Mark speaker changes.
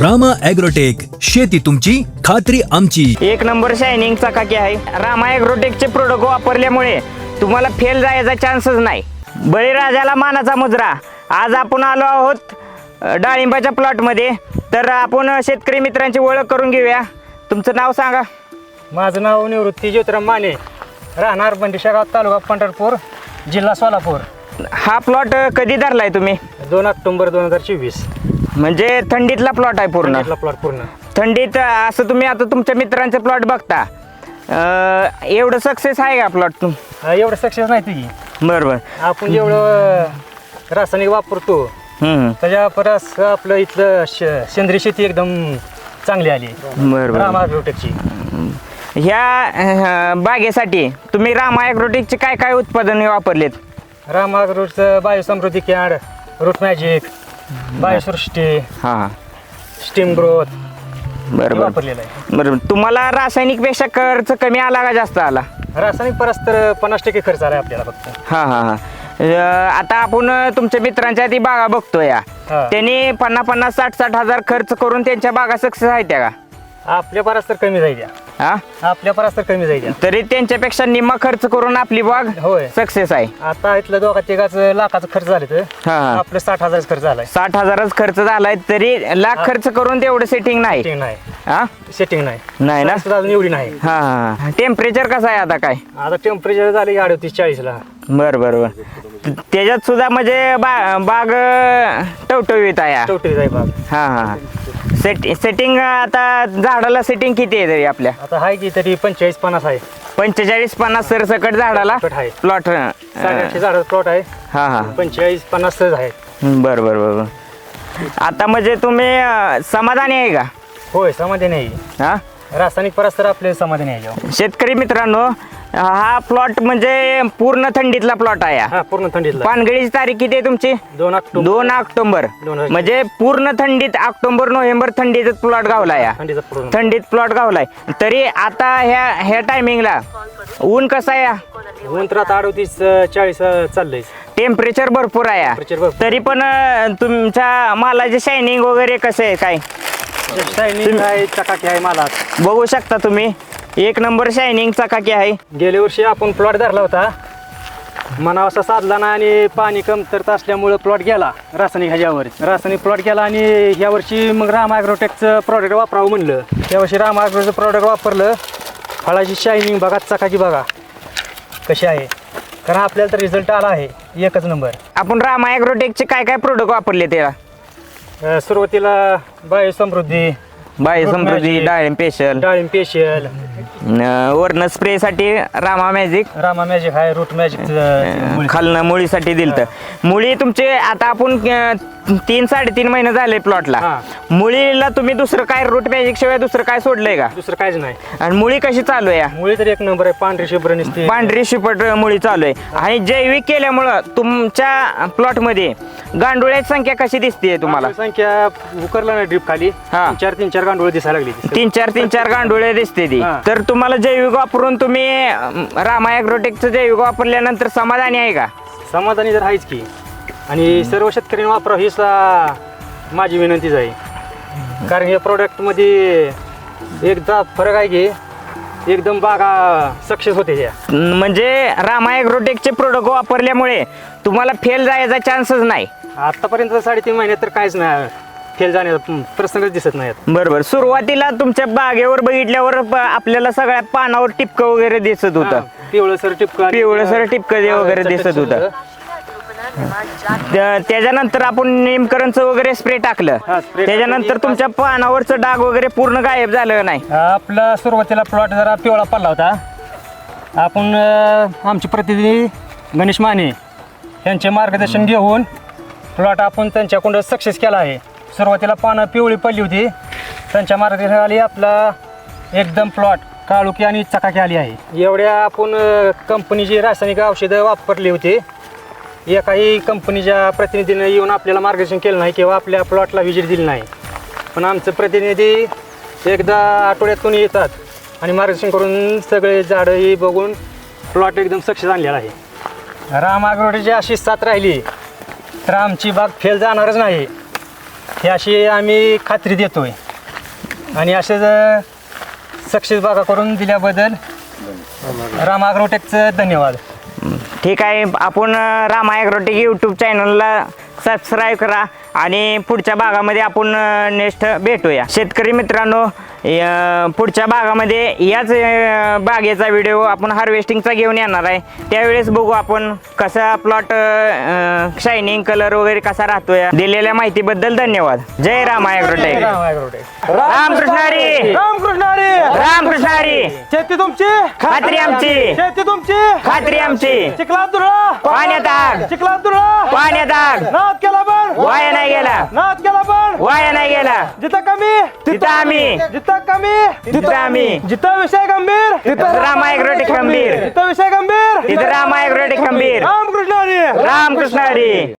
Speaker 1: Rama agrotech शेती तुमची खात्री आमची.
Speaker 2: एक नंबर शायनिंग चकाकी आहे. रामा ॲग्रोटेकचे प्रोडक्ट वापरल्यामुळे तुम्हाला फेल जायचा चान्सच नाही. बळीराजाला मानाचा मुजरा. आज आपण आलो आहोत अ, डाळिंबाच्या प्लॉटमध्ये तर आपण शेतकरी मित्रांची ओळख करून घेऊया. तुमचं नाव सांगा.
Speaker 3: माझं नाव निवृत्ती ज्योतिराम माने. राहणार बंदिशागाव तालुका पंढरपूर जिल्हा सोलापूर.
Speaker 2: हा प्लॉट कधी धरलाय तुम्ही?
Speaker 3: दोन ऑक्टोबर दोन हजार चोवीस.
Speaker 2: म्हणजे थंडीतला प्लॉट आहे पूर्ण.
Speaker 3: प्लॉट पूर्ण.
Speaker 2: थंडीत असं तुम्ही आता तुमच्या मित्रांचे प्लॉट बघता. अ, एवढं सक्सेस आहे का प्लॉट तुम
Speaker 3: हा, एवढं सक्सेस नाही तुझी.
Speaker 2: बरं बरं.
Speaker 3: आपण जेवढं रासायनिक वापरतो त्याच्या परस आपलं इथलं श- सेंद्रिय शेती एकदम चांगली आली.
Speaker 2: बरं बरं.
Speaker 3: रामा ॲग्रोटेकची
Speaker 2: ह्या अ, बागेसाठी तुम्ही रामा ॲग्रोटेकचे काय काय उत्पादने वापरलेत?
Speaker 3: रामा ॲग्रोटचं बायोसमृद्धी कॅड रूट मॅजिक बायोसृष्टी
Speaker 2: हां.
Speaker 3: Steam growth.
Speaker 2: बरं बरं.
Speaker 3: वापरलेलं आहे.
Speaker 2: बरं तुम्हाला रासायनिकपेक्षा खर्च कमी आला का जास्त आला?
Speaker 3: रासायनिक परस तर पन्नास टक्के खर्च आला आपल्याला फक्त.
Speaker 2: हां हां हां. अ, आता आपण तुमच्या मित्रांच्या ती बागा बघतो या.
Speaker 3: हा.
Speaker 2: त्यांनी पन्नास पन्नास साठ साठ हजार खर्च करून त्यांच्या बागा सक्सेस आहेत त्या का?
Speaker 3: आपल्या परस तर कमी जाईल या.
Speaker 2: हा?
Speaker 3: आपल्या परस तर कमी या.
Speaker 2: तरी त्यांच्यापेक्षा निम्मा खर्च करून आपली बाग
Speaker 3: होय.
Speaker 2: सक्सेस आहे.
Speaker 3: आता इथलं दोघा तिघाचं लाखाचा खर्च झाले तर
Speaker 2: हा.
Speaker 3: आपलं साठ हजारच खर्च झालाय.
Speaker 2: साठ हजारच खर्च झालाय तरी लाख खर्च करून तेवढं सेटिंग नाही.
Speaker 3: सेटिंग नाही.
Speaker 2: हा?
Speaker 3: सेटिंग नाही.
Speaker 2: नाही ना?
Speaker 3: सुद्धा अजून एवढी नाही.
Speaker 2: हा टेम्परेचर कसं आहे आता काय?
Speaker 3: आता टेम्परेचर झाले अडतीस चाळीसला
Speaker 2: बर बर बर. त- त्याच्यात सुद्धा म्हणजे बा बाग अं, टवटवीत आहे. हा.
Speaker 3: जाई बाग.
Speaker 2: हा हा. सेट सेटिंग आता झाडाला सेटिंग किती आहे तरी आपल्या?
Speaker 3: आता आहे की तरी पंचेचाळीस पन्नास आहे.
Speaker 2: पंचेचाळीस पन्नास सरसकट झाडाला?
Speaker 3: आहे.
Speaker 2: प्लॉट
Speaker 3: साडेआठशे झाडाचा प्लॉट आहे.
Speaker 2: हा हा.
Speaker 3: पंचेचाळीस पन्नास आहे.
Speaker 2: बर बर बर बर. आता म्हणजे तुम्ही अं, समाधानी आहे का?
Speaker 3: होय समाधानी आहे.
Speaker 2: हा?
Speaker 3: रासायनिक परस तर आपले समाधानी आहे जेव्हा.
Speaker 2: शेतकरी मित्रांनो हा प्लॉट म्हणजे पूर्ण थंडीतला प्लॉट आहे हा.
Speaker 3: हा पूर्ण थंडीतला.
Speaker 2: पानगळीची तारीख किती आहे तुमची?
Speaker 3: दोन ऑक्टोबर.
Speaker 2: दोन ऑक्टोबर.
Speaker 3: दोन
Speaker 2: म्हणजे पूर्ण थंडीत ऑक्टोबर नोव्हेंबर थंडीत प्लॉट गावला या
Speaker 3: थंडीचा पूर्ण.
Speaker 2: थंडीत प्लॉट गावलाय. तरी आता ह्या ह्या टायमिंगला ऊन कसं आहे
Speaker 3: ऊन तर आता अडतीस चाळीस चाललंय.
Speaker 2: टेम्परेचर भरपूर आहे या.
Speaker 3: Temperature भरपूर.
Speaker 2: तरी पण अं, तुमच्या मालाचे शायनिंग वगैरे कसे आहे काय?
Speaker 3: शायनिंग आहे चकाकी आहे मला
Speaker 2: बघू शकता तुम्ही. एक नंबर शायनिंग चकाकी आहे.
Speaker 3: गेल्या वर्षी आपण प्लॉट धरला होता. मनावा असा साधला नाही आणि पाणी कमतरता असल्यामुळं प्लॉट गेला रासायनिक ह्याच्यावर. रासायनिक प्लॉट गेला आणि ह्या वर्षी मग राम ॲग्रोटेकचं प्रॉडक्ट वापरावं म्हणलं. या वर्षी राम ॲग्रोचं प्रॉडक्ट वापरलं. फळाची शायनिंग बघा चकाकी बघा. कशी आहे? कारण आपल्याला तर रिझल्ट आला आहे. एकच नंबर.
Speaker 2: आपण रामा ॲग्रोटेकचे काय काय प्रोडक्ट वापरले त्याला?
Speaker 3: अं, सुरुवातीला बायो समृद्धी
Speaker 2: बाय समृद्धी. डाळिंब पेशल.
Speaker 3: डाळिंब पेशियल
Speaker 2: वर्ण स्प्रे साठी रामा मॅजिक
Speaker 3: रामा मॅजिक आहे रूट मॅजिक
Speaker 2: खालनं मुळीसाठी दिलत. मुळी तुमचे आता आपण अं, तीन साडेतीन महिने झाले प्लॉटला
Speaker 3: हा.
Speaker 2: मुळीला तुम्ही दुसरं काय रूट मॅजिक शिवाय दुसरं काय सोडलंय का?
Speaker 3: दुसरं काहीच नाही.
Speaker 2: आणि मुळी कशी चालू आहे?
Speaker 3: मुळे तर एक नंबर आहे पांढरी शुभ्र निसते.
Speaker 2: पांढरी शिपट मुळी चालू आहे. आणि जैविक केल्यामुळं तुमच्या प्लॉटमध्ये गांडुळ्याची संख्या कशी दिसते तुम्हाला?
Speaker 3: संख्या उकरला ना ड्रीप खाली.
Speaker 2: हा.
Speaker 3: चार तीन चार गांडूळ दिसायला लागली.
Speaker 2: तीन चार तीन चार गांडुळे दिसते ती.
Speaker 3: हा.
Speaker 2: तर तुम्हाला जैविक वापरून तुम्ही अं, रामा ॲग्रोटेकचं जैविक वापरल्यानंतर समाधानी आहे का?
Speaker 3: समाधानी तर आहेच की. आणि सर्व शेतकऱ्यांनी वापरावं ही सा माझी विनंतीच आहे. कारण या प्रोडक्टमध्ये एकदा फरक आहे की एकदम बागा सक्सेस होते
Speaker 2: म्हणजे रामा ॲग्रोटेकचे प्रोडक्ट वापरल्यामुळे तुम्हाला फेल जायचा चान्सच नाही.
Speaker 3: आतापर्यंत साडेतीन महिन्यात तर काहीच नाही फेल जाण्याचा प्रसंगच दिसत नाही.
Speaker 2: बरोबर. सुरुवातीला तुमच्या बागेवर बघितल्यावर प- आपल्याला सगळ्या पानावर टिपकं वगैरे दिसत होतं.
Speaker 3: पिवळसर टिपका
Speaker 2: पिवळसर टिपकं जे वगैरे दिसत होतं. त्या- त्याच्यानंतर आपण निमकरणचं वगैरे स्प्रे टाकलं.
Speaker 3: हा, spray
Speaker 2: त्याच्यानंतर. तुमच्या पानावरचं डाग वगैरे पूर्ण गायब झालं नाही.
Speaker 3: आपला सुरुवातीला प्लॉट जरा पिवळा पडला होता. आपण अं, आमचे प्रतिनिधी गणेश माने यांचे मार्गदर्शन घेऊन प्लॉट आपण त्यांच्याकडून सक्सेस केला आहे. सुरुवातीला पानं पिवळी पडली होती. त्यांच्या मार्गदर्शनाखाली आपला एकदम प्लॉट काळुकी आणि चकाकी आली आहे. एवढ्या आपण कंपनीची रासायनिक औषधं वापरली होती. एकाही कंपनीच्या प्रतिनिधीनं येऊन आपल्याला मार्गदर्शन केलं नाही किंवा आपल्या प्लॉटला विजिट दिली नाही. पण आमचं प्रतिनिधी एकदा आठवड्यातून येतात आणि मार्गदर्शन करून सगळे झाडं ही बघून प्लॉट एकदम सक्सेस आणलेला आहे. राम आग्रोडीची अशी साथ राहिली तर आमची बाग फेल जाणारच नाही. हे अशी आम्ही खात्री देतो आहे आणि असेच सक्सेस बागा करून दिल्याबद्दल राम अग्रोटेकचं धन्यवाद.
Speaker 2: ठीक आहे आपण रामायक रामा ॲग्रोटेक यूट्यूब चॅनलला सबस्क्राईब करा. आणि पुढच्या भागामध्ये आपण नेक्स्ट भेटूया. शेतकरी मित्रांनो पुढच्या भागामध्ये याच बागेचा व्हिडिओ आपण हार्वेस्टिंगचा घेऊन येणार आहे. त्यावेळेस बघू आपण कसा प्लॉट शायनिंग कलर वगैरे कसा राहतोय. दिलेल्या माहितीबद्दल धन्यवाद. जय रामा ॲग्रोटेक
Speaker 3: राम
Speaker 2: हरी
Speaker 3: रामकृष्ण हरी
Speaker 2: रामकृष्ण हरी
Speaker 3: शेती तुमची?
Speaker 2: खात्री आमची.
Speaker 3: शेती तुमची?
Speaker 2: खात्री आमची.
Speaker 3: चिखलात दुरळा
Speaker 2: पाण्यात आग.
Speaker 3: चिखलात दुरळा
Speaker 2: पाण्यात आग.
Speaker 3: नाद केला पण
Speaker 2: वाया नाही गेला.
Speaker 3: नाद केला पण.
Speaker 2: वाया नाही गेला.
Speaker 3: जिथं कमी
Speaker 2: तिथं आम्ही.
Speaker 3: जिथं कमी
Speaker 2: तिथं आम्ही.
Speaker 3: जिथं विषय गंभीर
Speaker 2: तिथं रामा ॲग्रोटेक खंबीर.
Speaker 3: जिथं विषय गंभीर.
Speaker 2: तिथं रामा ॲग्रोटेक खंबीर.
Speaker 3: रामकृष्ण हरी.
Speaker 2: रामकृष्ण हरी.